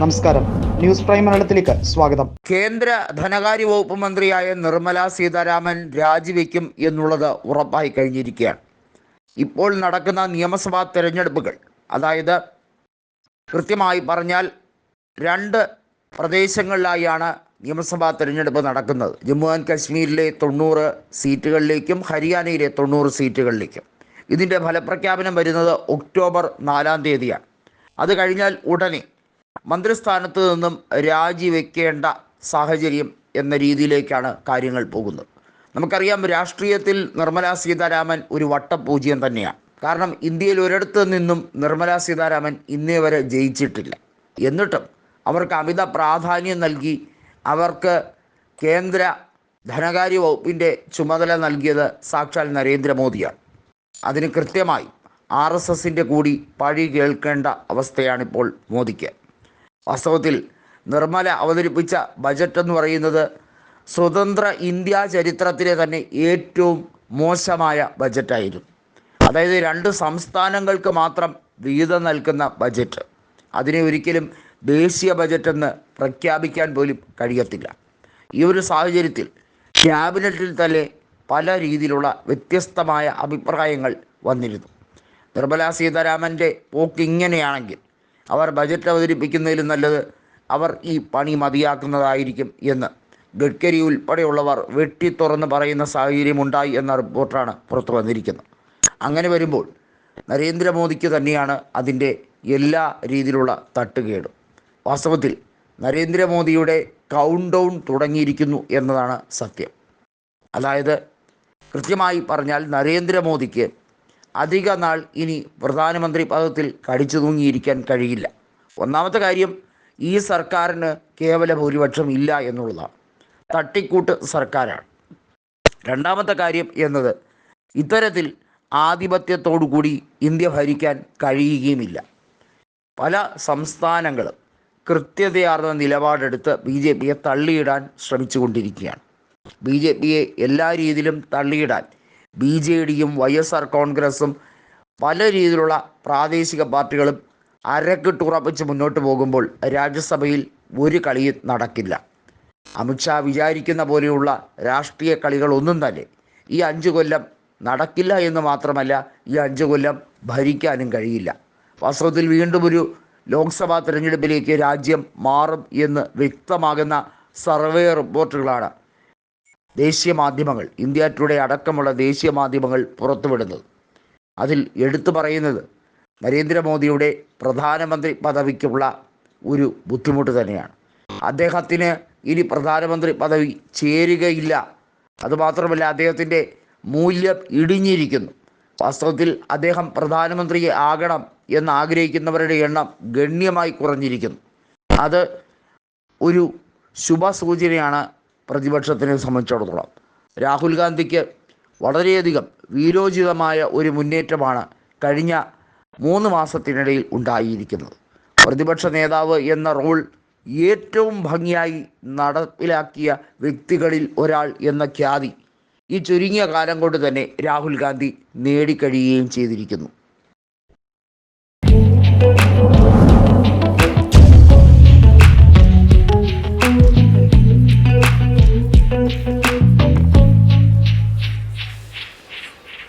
നമസ്കാരം. News prime മലയാളത്തിലേക്ക് സ്വാഗതം. കേന്ദ്ര ധനകാര്യ വകുപ്പ് മന്ത്രിയായ നിർമ്മല സീതാരാമൻ രാജിവെക്കും എന്നുള്ളത് ഉറപ്പായി കഴിഞ്ഞിരിക്കുകയാണ്. ഇപ്പോൾ നടക്കുന്ന നിയമസഭാ തെരഞ്ഞെടുപ്പുകൾ അതായത് കൃത്യമായി പറഞ്ഞാൽ രണ്ട് പ്രദേശങ്ങളിലായാണ് നിയമസഭാ തെരഞ്ഞെടുപ്പ് നടക്കുന്നത്. ജമ്മു ആൻഡ് കാശ്മീരിലെ തൊണ്ണൂറ് സീറ്റുകളിലേക്കും ഹരിയാനയിലെ തൊണ്ണൂറ് സീറ്റുകളിലേക്കും. ഇതിന്റെ ഫലപ്രഖ്യാപനം വരുന്നത് ഒക്ടോബർ നാലാം തീയതിയാണ്. അത് കഴിഞ്ഞാൽ ഉടനെ മന്ത്രിസ്ഥാനത്ത് നിന്നും രാജിവെക്കേണ്ട സാഹചര്യം എന്ന രീതിയിലേക്കാണ് കാര്യങ്ങൾ പോകുന്നത്. നമുക്കറിയാം രാഷ്ട്രീയത്തിൽ നിർമ്മലാ സീതാരാമൻ ഒരു വട്ടപൂജ്യം തന്നെയാണ്. കാരണം ഇന്ത്യയിൽ ഒരിടത്ത് നിന്നും നിർമ്മലാ സീതാരാമൻ ഇന്നേ വരെ ജയിച്ചിട്ടില്ല. എന്നിട്ടും അവർക്ക് അമിത പ്രാധാന്യം നൽകി അവർക്ക് കേന്ദ്ര ധനകാര്യ വകുപ്പിന്റെ ചുമതല നൽകിയത് സാക്ഷാൽ നരേന്ദ്രമോദിയാണ്. അതിന് കൃത്യമായി ആർ എസ് എസിന്റെ കൂടി പഴി കേൾക്കേണ്ട അവസ്ഥയാണിപ്പോൾ മോദിക്ക്. വാസ്തവത്തിൽ നിർമ്മല അവതരിപ്പിച്ച ബജറ്റ് എന്ന് പറയുന്നത് സ്വതന്ത്ര ഇന്ത്യ ചരിത്രത്തിലെ തന്നെ ഏറ്റവും മോശമായ ബജറ്റായിരുന്നു അതായത് രണ്ട് സംസ്ഥാനങ്ങൾക്ക് മാത്രം വീതം നൽകുന്ന ബജറ്റ് അതിനെ ഒരിക്കലും ദേശീയ ബജറ്റെന്ന് പ്രഖ്യാപിക്കാൻ പോലും കഴിയത്തില്ല. ഈ ഒരു സാഹചര്യത്തിൽ ക്യാബിനറ്റിൽ തന്നെ പല രീതിയിലുള്ള വ്യത്യസ്തമായ അഭിപ്രായങ്ങൾ വന്നിരുന്നു. നിർമ്മലാ സീതാരാമന്റെ പോക്ക് ഇങ്ങനെയാണെങ്കിൽ അവർ ബജറ്റ് അവതരിപ്പിക്കുന്നതിലും നല്ലത് അവർ ഈ പണി മതിയാക്കുന്നതായിരിക്കും എന്ന്. ഗഡ്കരി ഉൾപ്പെടെയുള്ളവർ വെട്ടി തുറന്ന് പറയുന്ന സാഹചര്യമുണ്ടായി എന്ന റിപ്പോർട്ടാണ് പുറത്തു വന്നിരിക്കുന്നത്. അങ്ങനെ വരുമ്പോൾ നരേന്ദ്രമോദിക്ക് തന്നെയാണ് അതിന്റെ എല്ലാ രീതിയിലുള്ള തട്ടുകേടും. വാസ്തവത്തിൽ നരേന്ദ്രമോദിയുടെ കൗണ്ട് ഡൗൺ തുടങ്ങിയിരിക്കുന്നു എന്നതാണ് സത്യം. അതായത് കൃത്യമായി പറഞ്ഞാൽ നരേന്ദ്രമോദിക്ക് അധിക നാൾ ഇനി പ്രധാനമന്ത്രി പദത്തിൽ കടിച്ചു തൂങ്ങിയിരിക്കാൻ കഴിയില്ല. ഒന്നാമത്തെ കാര്യം ഈ സർക്കാരിന് കേവല ഭൂരിപക്ഷം ഇല്ല എന്നുള്ളതാണ്. തട്ടിക്കൂട്ട് സർക്കാരാണ്. രണ്ടാമത്തെ കാര്യം എന്നത് ഇത്തരത്തിൽ ആധിപത്യത്തോടു കൂടി ഇന്ത്യ ഭരിക്കാൻ കഴിയുകയുമില്ല. പല സംസ്ഥാനങ്ങളും കൃത്യതയാർന്ന നിലപാടെടുത്ത് ബി ജെ പിയെ തള്ളിയിടാൻ ശ്രമിച്ചുകൊണ്ടിരിക്കുകയാണ്. ബി ജെ പിയെ എല്ലാ രീതിയിലും തള്ളിയിടാൻ ബി ജെ ഡിയും വൈ എസ് ആർ കോൺഗ്രസും പല രീതിയിലുള്ള പ്രാദേശിക പാർട്ടികളും അരക്കിട്ടുറപ്പിച്ച് മുന്നോട്ട് പോകുമ്പോൾ രാജ്യസഭയിൽ ഒരു കളിയും നടക്കില്ല. അമിത്ഷാ വിചാരിക്കുന്ന പോലെയുള്ള രാഷ്ട്രീയ കളികളൊന്നും തന്നെ ഈ അഞ്ച് കൊല്ലം നടക്കില്ല എന്ന് മാത്രമല്ല ഈ അഞ്ച് കൊല്ലം ഭരിക്കാനും കഴിയില്ല. വാസ്തവത്തിൽ വീണ്ടും ഒരു ലോക്സഭാ തിരഞ്ഞെടുപ്പിലേക്ക് രാജ്യം മാറും എന്ന് വ്യക്തമാകുന്ന സർവേ റിപ്പോർട്ടുകളാണ് ദേശീയ മാധ്യമങ്ങൾ ഇന്ത്യ ടുഡേ അടക്കമുള്ള ദേശീയ മാധ്യമങ്ങൾ പുറത്തുവിടുന്നത്. അതിൽ എടുത്തു പറയുന്നത് നരേന്ദ്രമോദിയുടെ പ്രധാനമന്ത്രി പദവിക്കുള്ള ഒരു ബുദ്ധിമുട്ട് തന്നെയാണ്. അദ്ദേഹത്തിന് ഇനി പ്രധാനമന്ത്രി പദവി ചേരുകയില്ല. അതുമാത്രമല്ല അദ്ദേഹത്തിന്റെ മൂല്യം ഇടിഞ്ഞിരിക്കുന്നു. വാസ്തവത്തിൽ അദ്ദേഹം പ്രധാനമന്ത്രി ആകണം എന്ന് ആഗ്രഹിക്കുന്നവരുടെ എണ്ണം ഗണ്യമായി കുറഞ്ഞിരിക്കുന്നു. അത് ഒരു ശുഭസൂചനയാണ് പ്രതിപക്ഷത്തിനെ സംബന്ധിച്ചിടത്തോളം. രാഹുൽ ഗാന്ധിക്ക് വളരെയധികം വീരോചിതമായ ഒരു മുന്നേറ്റമാണ് കഴിഞ്ഞ മൂന്ന് മാസത്തിനിടയിൽ ഉണ്ടായിരിക്കുന്നത്. പ്രതിപക്ഷ നേതാവ് എന്ന റോൾ ഏറ്റവും ഭംഗിയായി നടപ്പിലാക്കിയ വ്യക്തികളിൽ ഒരാൾ എന്ന ഖ്യാതി ഈ ചുരുങ്ങിയ കാലം കൊണ്ട് തന്നെ രാഹുൽ ഗാന്ധി നേടിക്കഴിയുകയും ചെയ്തിരിക്കുന്നു.